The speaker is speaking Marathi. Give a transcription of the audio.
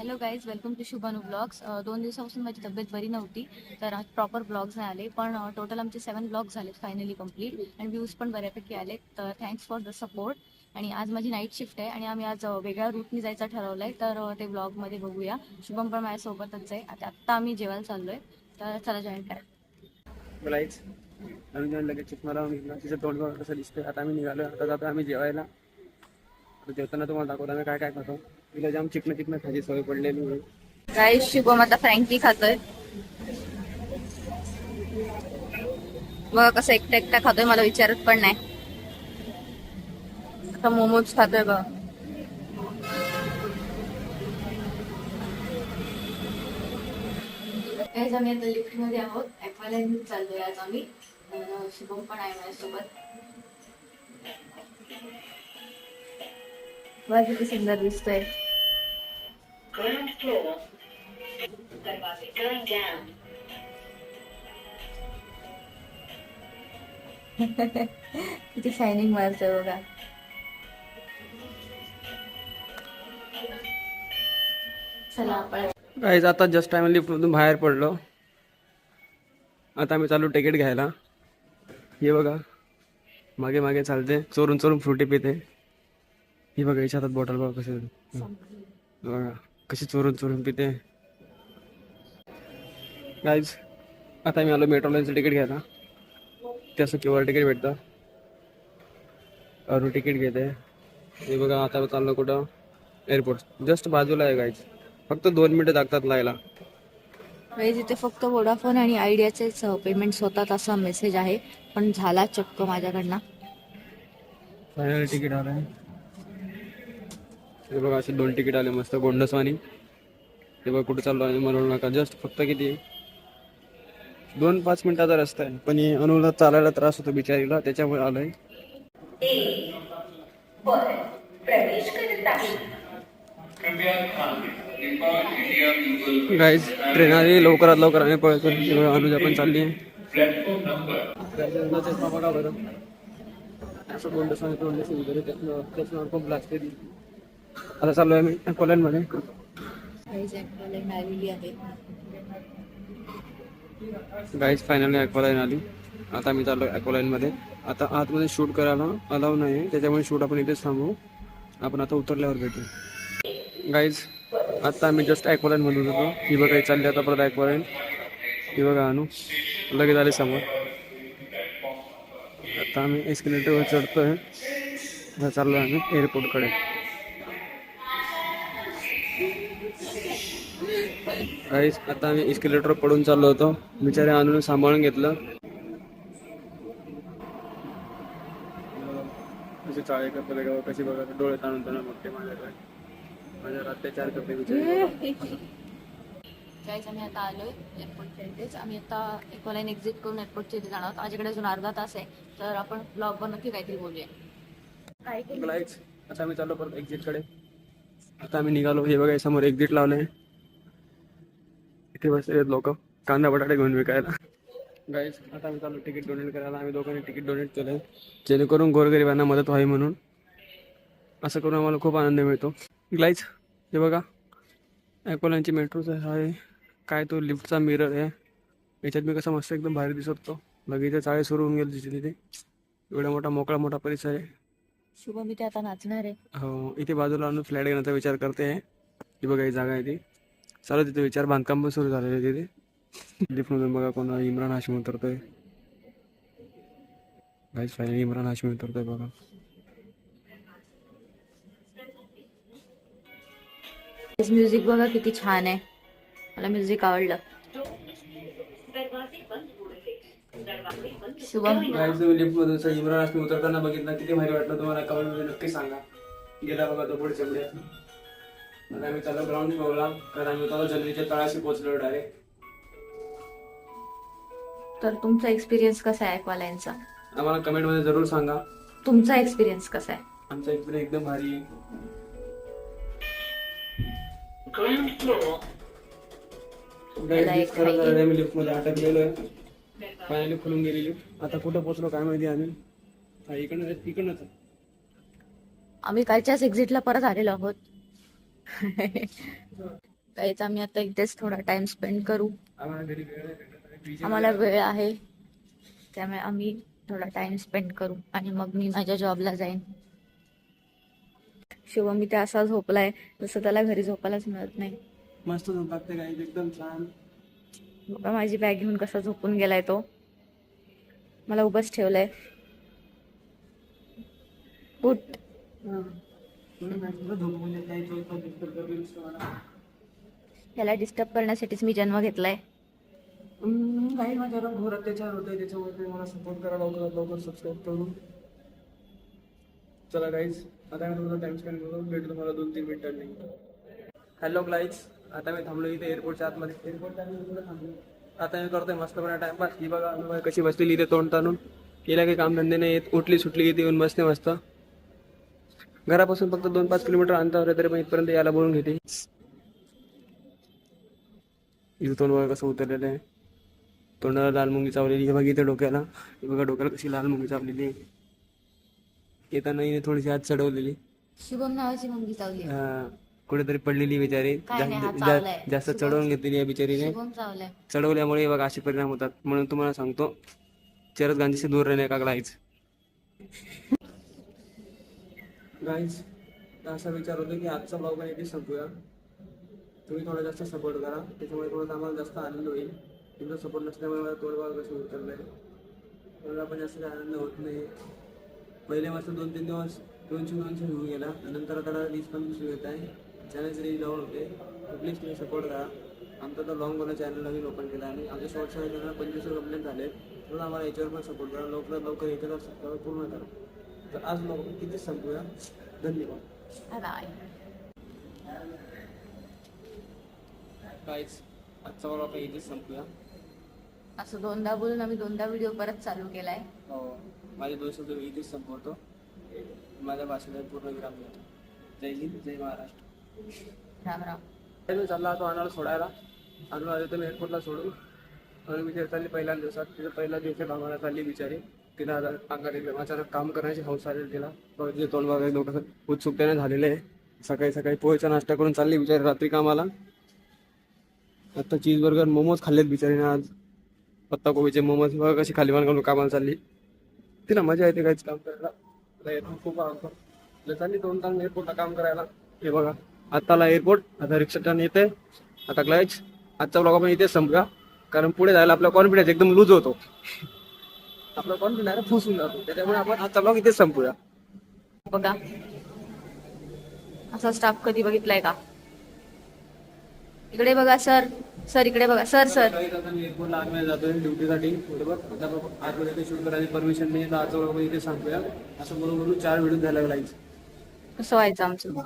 Hello guys welcome to Shubhanu vlogs दोन दिवसापासून माझी तब्येत बरी नव्हती तर आज प्रॉपर ब्लॉग्स नाही आले पण uh, टोटल आमचे सेवन ब्लॉग्स झाले फायनली कंप्लीट आणि व्ह्यूज पण बऱ्यापैकी आले तर थँक्स फॉर द सपोर्ट आणि आज माझी नाईट शिफ्ट आहे आणि आम्ही आज uh, वेगळ्या रूटनी जायचं ठरवलं आहे तर uh, ते ब्लॉगमध्ये बघूया. शुभम पण माझ्यासोबतच आहे. आता आत्ता आम्ही जेवायला चाललो आहे तर चला जॉईन करा. लगेच तिचं तोंड कसं दिसतंय. आता आम्ही निघालो आता जातो आम्ही जेवायला. जेवताना तुम्हाला दाखवतो आम्ही काय काय खातो तिला जाम चिकन चिकन खायची सवय पडलेली आहे. गाईज शुभम आता फ्रँकी खातोय. बघा कसं एकटा एकटा खातोय मला विचारत पण नाही. आता मोमोज खातोय बघा. गाईज आम्ही आता लिफ्टमध्ये आहोत ऍक्वालाईन चाललोय आज आम्ही. शुभम पण आहे माझ्यासोबत. किती सुंदर दिसतोय. Ground floor. Going down. किती शायनिंग मारतोय बघा. चला आपण. गाईज आता जस्ट टाइम लिफ्टमधून बाहेर पडलो. आता आम्ही चालू तिकीट घ्यायला. हे बघा. मागे मागे चालते. चोरून चोरून फ्रुटी पिते. ही बघा याच्या हातात बॉटल बघा कशी बघा. कशी चोरून चोरून पिते. गाईज आता मी आलो मेट्रो लाईनचं तिकीट घ्यायला. त्याचं केवळ तिकीट भेटतं. अरू तिकीट घेते. हे बघा आता चाललो कुठं? एअरपोर्ट जस्ट बाजूला आहे गाईज फक्त दोन मिनिटं लागतात लायला तिथे फक्त वोडाफोन आणि आयडियाचेच पेमेंट होतात असा मेसेज आहे. पण झाला चक्क माझ्याकडनं. फायनल तिकीट आलं हे बघा असे दोन तिकीट आले मस्त गोंडसवानी. हे बघा कुठं चाललो आहे म्हणू नका जस्ट फक्त किती? दोन पाच मिनिटाचा रस्ता आहे. पण हे अनुला चालायला त्रास होतो बिचारीला त्याच्यामुळे आलोय. गाईज ट्रेन आली लवकरात लवकर आम्ही पळतो अनुजा पण चालली आहे. असं वगैरे त्यातनं त्याच्यावर खूप लागते ती आता चाललो आहे मी आहे गाईज फायनली अक्वालाईन आली. आता मी चाललो अक्वालाईनमध्ये आता आतमध्ये शूट करायला अलाव नाही त्याच्यामुळे शूट आपण इथेच थांबू. आपण आता उतरल्यावर भेटू. गाईज आता आम्ही जस्ट ॲक्वालाईन मधून होतो ही बघा ही चालली आता परत ॲक्वालाईन ही बघा आणू लगेच आले समोर. आता आम्ही एस्केलेटरवर चढतोय. आता चाललो आम्ही एअरपोर्टकडे गाईज आता आम्ही इस्केलेटर पडून चाललो होतो. बिचारे आणून सांभाळून घेतलं. कशी चाळे करतो बघा कशी बघा डोळे ताणून ताणून बघते माझ्याकडे माझ्यावर अत्याचार करते बिचारे. गाईज आम्ही आता आलोय एअरपोर्टच्या इथेच आम्ही आता एकोलाईन एक्झिट करून एअरपोर्टच्या इथे जाणार आहोत. माझ्याकडे अजून अर्धा तास आहे. तर आपण ब्लॉगवर नक्की काहीतरी बोलूया. काय आता आम्ही चाललो परत एक्झिटकडे आता आम्ही निघालो. हे बघा समोर एक्झिट लावलंय. इथे बसले लोक? कांदा बटाटे घेऊन विकायला. गाईज आता आम्ही चाललो तिकीट डोनेट करायला. आम्ही दोघांनी तिकीट डोनेट केलंय. जेणेकरून गोरगरिबांना मदत व्हावी म्हणून. असं करून आम्हाला खूप आनंद मिळतो. गाईज हे बघा. ॲकोलांची मेट्रोचं आहे. काय तो लिफ्टचा मिरर आहे. याच्यात मी कसं मस्त एकदम भारी दिसत होतो. लगेच चाळे सुरू होऊन गेले तिथे तिथे. एवढा मोठा मोकळा मोठा परिसर आहे. शुभ मी ते आता नाचणार आहे. हो इथे बाजूला आणून फ्लॅट घेण्याचा विचार करते. ही बघा ही जागा आहे ती. चालू तिथे विचार बांधकाम पण सुरू झालेलं तिथे. लिफ्टमधून बघा कोण इम्रान हाशमी उतरतोय. गाईज फायनली इम्रान हाशमी उतरतोय बघा. म्युझिक बघा किती छान आहे. मला म्युझिक आवडलं. शुभम. लिफ्टमधून सर इम्रान हाशमी उतरताना बघितलं. किती भारी वाटलं तुम्हाला. कमेंटमध्ये नक्की सांगा. गेला बघा तो पुढे. आता आम्ही चाललो ग्राउंड फ्लोअरला कारण आम्ही होतो जमिनीच्या तळाशी पोहोचलो डायरेक्ट तर तुमचा एक्सपिरियन्स कसा आहे एक्वालाईनचा आम्हाला कमेंटमध्ये जरूर सांगा. तुमचा एक्सपिरियन्स कसा आहे? आमचा एक्सपिरियन्स एकदम भारी आहे. त्याला आम्ही लिफ्टमध्ये अटकलेलो फायनली खुलून गेली लिफ्ट आता कुठं पोहोचलो काय माहिती आम्ही? हा, इकडनं इकडनंच आहे. आम्ही कालच्याच एक्झिटला परत आलेलो आहोत. काहीच आम्ही आता इथेच थोडा टाइम स्पेंड करू. आम्हाला वेळ आहे. त्यामुळे आम्ही थोडा टाइम स्पेंड करू आणि मग मी माझ्या जॉबला जाईन. शिवम मी ते असा झोपलाय जसं त्याला घरी झोपायलाच मिळत नाही. मस्त झोप लागते काही एकदम छान. बघा माझी बॅग घेऊन कसा झोपून गेलाय तो. मला उभंच ठेवलंय. उठ. त्याला डिस्टर्ब करण्यासाठीच मी जन्म घेतलाय. काही माझ्यावर घोर अत्याचार होते त्याच्यामुळे तुम्ही मला सपोर्ट करा लवकरात लवकर सबस्क्राईब करून चला गाईज आता मी तुम्हाला टाइम स्पेंड करून भेटू तुम्हाला दोन तीन मिनिटांनी हॅलो गाईज आता मी थांबलो इथे एअरपोर्टच्या आतमध्ये. एअरपोर्टच्या आतमध्ये थांबलो आता मी करतोय मस्तपणे टाइमपास ही बघा कशी बसलेली इथे तोंड ताणून. केला काही काम धंदे नाही येत उठली सुटली इथे येऊन बसते मस्त. घरापासून फक्त दोन पाच किलोमीटर अंतरावर आहे तरी पण इथपर्यंत यायला बोलून घेते. इथं तोंड बघा कसं उतरलेलं आहे. तोंडाला लाल मुंगी चावलेली आहे बघा इथे डोक्याला. हे बघा डोक्याला कशी लाल मुंगी चावलेली आहे. येताना हिने थोडीशी हात चढवलेली. शुभम नावाची मुलगी चावली हा, कुठेतरी पडलेली बिचारी. काय नाही, हात जास्त चावलाय. जास्त चढवून घेतलेली आहे बिचारीने. शुभम चावलाय. चढवल्यामुळे बघा असे परिणाम होतात. म्हणून तुम्हाला सांगतो चरत गांधीशी दूर राहणे का गाईज गाईज असा विचार होतो की आजचा ब्लॉग पण इथे संपूया. तुम्ही थोडा जास्त सपोर्ट करा. त्याच्यामुळे थोडं आम्हाला जास्त आनंद होईल. तुमचा सपोर्ट नसल्यामुळे मला थोडं भाग कसं उतरलं आहे मला पण जास्त काही आनंद होत नाही. पहिले मस्त दोन तीन दिवस दोनशे दोनशे होऊन गेला. नंतर आता वीस पंचवीस येत आहे. चॅनल रीच डाऊन होते. प्लीज तुम्ही सपोर्ट करा. आमचा तर लॉंग बोला चॅनल नवीन ओपन केला आणि आमच्या शॉर्ट्स चॅनल पंचवीस कंप्लेंट झाले म्हणून आम्हाला याच्यावर पण सपोर्ट करा. लवकरात लवकर याच्यावर पूर्ण करा. तर आज लवकर कितीच संपूया धन्यवाद. बाय काहीच आजचा आपण इथेच संपूया. असं दोनदा बोलून आम्ही दोनदा व्हिडिओ परत चालू केलाय. हो. माझे शब्द मी इथेच संपवतो. माझ्या भाषेला पूर्ण विराम देतो जय हिंद जय महाराष्ट्र. राम राम. मी चालला तो अनाला सोडायला. अजून आले तर मी एअरपोर्टला सोडून. आणि बिचारी चालली पहिल्या दिवसात तिथं पहिल्या दिवशी भावाला चालली बिचारी. तिला अंगाने अचानक काम करण्याची हौस आलेली तिला. बघ, तोंड वगैरे डोकं उत्सुकतेने झालेले आहे. सकाळी सकाळी पोहेचा नाश्ता करून चालली बिचारी रात्री कामाला. आता चीज बर्गर मोमोज खाल्लेत बिचारीने आज. पत्ता कोबीचे मोमोज बघा कशी खाली मान घालून कामाला चालली. तिला मजा येते काहीच काम करायला. येतो खूप आवडतो. चालली दोन तास एअरपोर्टला काम करायला. हे बघा आत्ताला एअरपोर्ट आता रिक्षा येते आता क्लायच आजचा ब्लॉग आपण इथेच संपला. कारण पुढे जायला आपला कॉन्फिडन्स एकदम लूज होतो. आपला कॉन्फिडन्स फुसून जातो. त्याच्यामुळे आपण इथेच संपूया. बघा. असा स्टाफ कधी बघितलाय का? इकडे बघा सर सर इकडे बघा. सर सर एअरपोर्टला आम्ही जातोय ड्युटीसाठी. बरोबर आता आतमध्ये शूट करायची परमिशन नाही तर इथे संपूया. असं बोलून बोलून चार व्हिडिओ झाला लागला कसं व्हायचं आमचं?